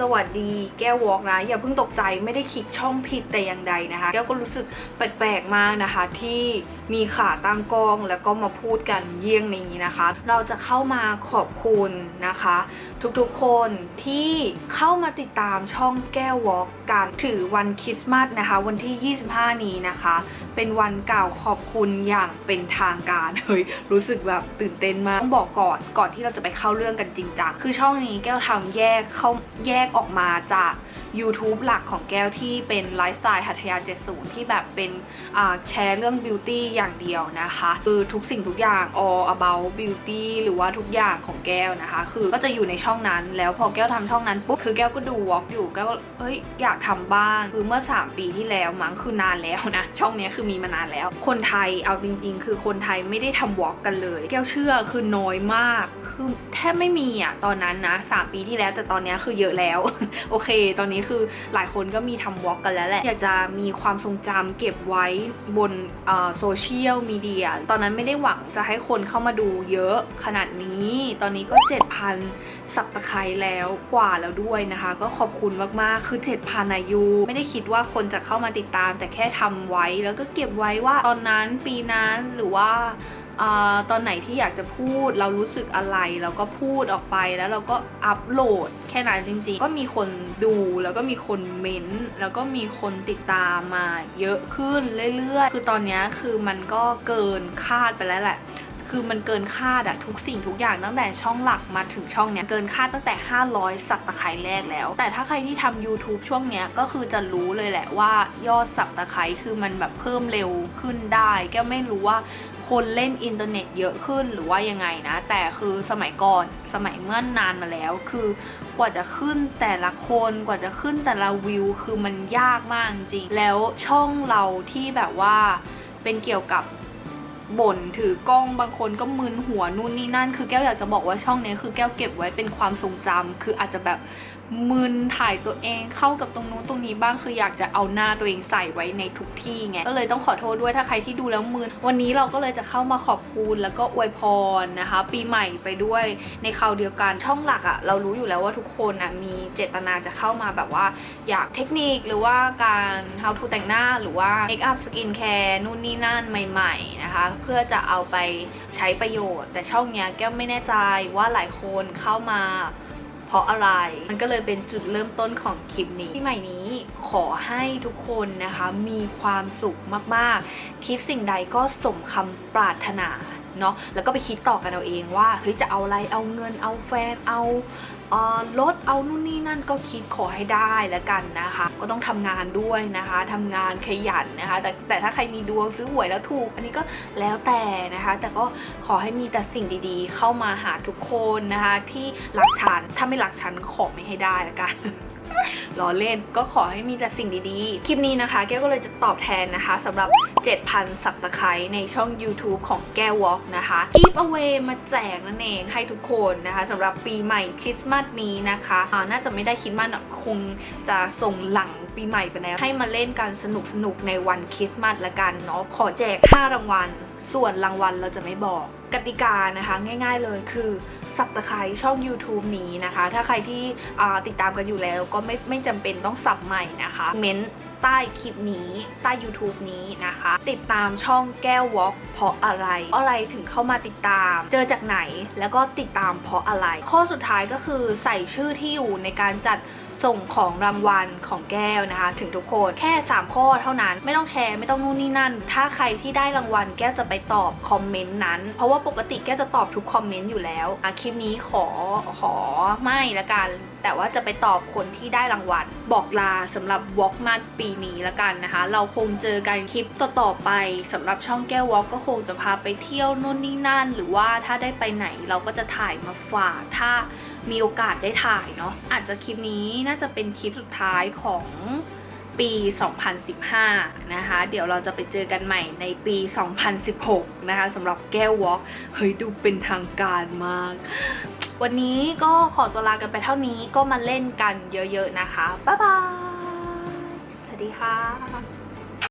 สวัสดีแก้ววอล์กนะ อย่าเพิ่งตกใจไม่ได้คลิกช่องผิดแต่อย่างใดนะคะ แก้วก็รู้สึกแปลกๆมากนะคะ ที่มีขาตั้งกล้องแล้วก็มาพูดกันเยี่ยงนี้นะคะ เราจะเข้ามาขอบคุณนะคะ ทุกๆคนที่เข้ามาติดตามช่องแก้ววอล์กกันถือวันคริสต์มาสนะคะ วันที่ 25 นี้นะคะ เป็นวันกล่าวขอบคุณอย่างเป็นทางการเฮ้ยรู้สึกแบบตื่นเต้นมากต้องบอกก่อนก่อนที่เราจะไปเข้าเรื่องกันจริงจังคือช่องนี้แก้วทำแยกเข้าแยกออกมาจาก YouTube หลักของแก้วที่เป็นไลฟ์สไตล์หัตถยา 70 ที่แบบเป็นแชร์เรื่อง beauty อย่างเดียวนะคะ คือทุกสิ่งทุกอย่าง all about beauty หรือว่าทุกอย่างของแก้วนะคะ คือก็จะอยู่ในช่องนั้น แล้วพอแก้วทำช่องนั้นปุ๊บคือแก้วก็ดูวอล์กอยู่แก้วก็เฮ้ยอยากทำบ้างคือเมื่อ 3 ปีที่แล้วมั้งคือนานแล้วนะ ช่องนี้คือมีมานานแล้ว คนไทยเอาจริง ๆ คือคนไทยไม่ได้ทำวอล์กกันเลย แก้วเชื่อคือน้อยมาก คือแทบไม่มีอะตอนนั้นนะสามปีที่แล้วแต่ตอนนี้คือเยอะแล้ว โอเค ตอนนี้คือหลายคนก็มีทำวอล์กกันแล้วแหละอยากจะมีความทรงจำเก็บไว้บนโซเชียลมีเดียตอนนั้นไม่ได้หวังจะให้คนเข้ามาดูเยอะขนาดนี้ ตอนนี้ก็ 7,000 สับตะไคร้แล้วกว่าแล้วด้วยนะคะ ก็ขอบคุณมากๆคือ 7,000อายุไม่ได้คิดว่าคนจะเข้ามาติดตาม แต่แค่ทำไว้แล้วก็เก็บไว้ว่าตอนนั้นปีนั้นหรือว่า ตอนไหนที่อยากจะพูดเรารู้สึกอะไรเราก็พูดออกไปแล้วเราก็อัปโหลดแค่นั้นจริงๆ ก็มีคนดูแล้วก็มีคนเม้นแล้วก็มีคนติดตามมาเยอะขึ้นเรื่อยๆ คือตอนนี้คือมันก็เกินคาดไปแล้วแหละคือมันเกินคาดอะทุกสิ่งทุกอย่างตั้งแต่ช่องหลักมาถึงช่องเนี้ยเกินคาดตั้งแต่ 500 สับตะไคร้แรกแล้ว แต่ถ้าใครที่ทำ YouTube ช่วงเนี้ยก็คือจะรู้เลยแหละว่ายอดสับตะไคร้คือมันแบบเพิ่มเร็วขึ้นได้ แก้วไม่รู้ว่า คนเล่นอินเทอร์เน็ตเยอะขึ้นหรือว่ายังไงนะ แต่คือสมัยก่อนสมัยเมื่อนนานมาแล้ว คือกว่าจะขึ้นแต่ละคนกว่าจะขึ้นแต่ละวิว คือมันยากมากจริงแล้วช่องเราที่แบบว่าเป็นเกี่ยวกับบ่นถือกล้องบางคนก็มึนหัวนู่นนี่นั่น คือแก้วอยากจะบอกว่าช่องนี้คือแก้วเก็บไว้เป็นความทรงจำคืออาจจะแบบ มึนถ่ายตัวเองเข้ากับตรงนู้นตรงนี้บ้างคืออยากจะเอาหน้าตัวเองใส่ไว้ในทุกที่ไงก็เลยต้องขอโทษด้วยถ้าใครที่ดูแล้วมึนวันนี้เราก็เลยจะเข้ามาขอบคุณแล้วก็อวยพรนะคะ ปีใหม่ไปด้วยในคราวเดียวกันช่องหลักอะ่ะเรารู้อยู่แล้วว่าทุกคนอะมีเจตนาจะเข้ามาแบบว่า อยากเทคนิคหรือว่าการ how to แต่งหน้าหรือว่า make up skin care นู่นนี่นั่นใหม่ ๆนะคะ เพื่อจะเอาไปใช้ประโยชน์ แต่ช่องเนี้ยแก้วไม่แน่ใจว่าหลายคนเข้ามา เพราะอะไร มันก็เลยเป็นจุดเริ่มต้นของคลิปนี้ที่ใหม่นี้ขอให้ทุกคนนะคะมีความสุขมากๆ คิดสิ่งใดก็สมคำปรารถนา เนาะแล้วก็ไปคิดต่อกันเอาเองว่าเฮ้ยจะเอาอะไรเอาเงินเอาแฟนเอารถเอานู่นนี่นั่นก็คิดขอให้ได้แล้วกันนะคะ ก็ต้องทำงานด้วยนะคะทำงานขยันนะคะ แต่แต่ถ้าใครมีดวงซื้อหวยแล้วถูก อันนี้ก็แล้วแต่นะคะ แต่ก็ขอให้มีแต่สิ่งดีๆ เข้ามาหาทุกคนนะคะ ที่รักฉันถ้าไม่รักฉันขอไม่ให้ได้แล้วกันล้อเล่นก็ขอให้มีแต่สิ่งดีๆ คลิปนี้นะคะ แก้วก็เลยจะตอบแทนนะคะสำหรับ 7,000 สับตะไคร้ในช่อง YouTube ของแก้ววอล์กนะคะ Give away มาแจกนั่นเองให้ทุกคนนะคะสำหรับปีใหม่คริสต์มาสนี้นะคะอ่าน่าจะไม่ได้คริดมาสหรอกคงจะส่งหลังปีใหม่ไปแล้ว ให้มาเล่นกันสนุกๆในวันคริสต์มาสละกันเนาะขอแจก 5 รางวัล ส่วนรางวัลเราจะไม่บอกกติกานะคะง่ายๆเลยคือสับตะไคร้ช่อง YouTube นี้นะคะ ถ้าใครที่ติดตามกันอยู่แล้วก็ไม่ไม่จำเป็นต้องสับใหม่นะคะเม้น ใต้คลิปนี้ใต้ YouTube นี้นะคะ ติดตามช่องแก้ววอล์กเพราะอะไร อะไรถึงเข้ามาติดตาม เจอจากไหนแล้วก็ติดตามเพราะอะไร ข้อสุดท้ายก็คือใส่ชื่อที่อยู่ในการจัด ส่งของรางวัลของแก้วนะคะ ถึงทุกคนแค่ 3 ข้อเท่านั้นไม่ต้องแชร์ไม่ต้องนู่นนี่นั่น ถ้าใครที่ได้รางวัลแก้วจะไปตอบคอมเมนต์นั้น เพราะว่าปกติแก้วจะตอบทุกคอมเมนต์อยู่แล้วอะคลิปนี้ขอขอไม่ละกัน แต่ว่าจะไปตอบคนที่ได้รางวัลบอกลาสำหรับวอล์กมาปีนี้ละกันนะคะ เราคงเจอกันคลิปต่อๆไปสำหรับช่องแก้ววอล์กก็คงจะพาไปเที่ยวนู่นนี่นั่น หรือว่าถ้าได้ไปไหนเราก็จะถ่ายมาฝากถ้า มีโอกาสได้ถ่ายเนาะอาจจะคลิปนี้น่าจะเป็นคลิปสุดท้ายของปี 2015 นะคะ เดี๋ยวเราจะไปเจอกันใหม่ในปี 2016 นะคะสำหรับแก้ววอล์กเฮ้ย ดูเป็นทางการมาก วันนี้ก็ขอตัวลากันไปเท่านี้ก็มาเล่นกันเยอะๆนะคะ บ๊ายบาย สวัสดีค่ะ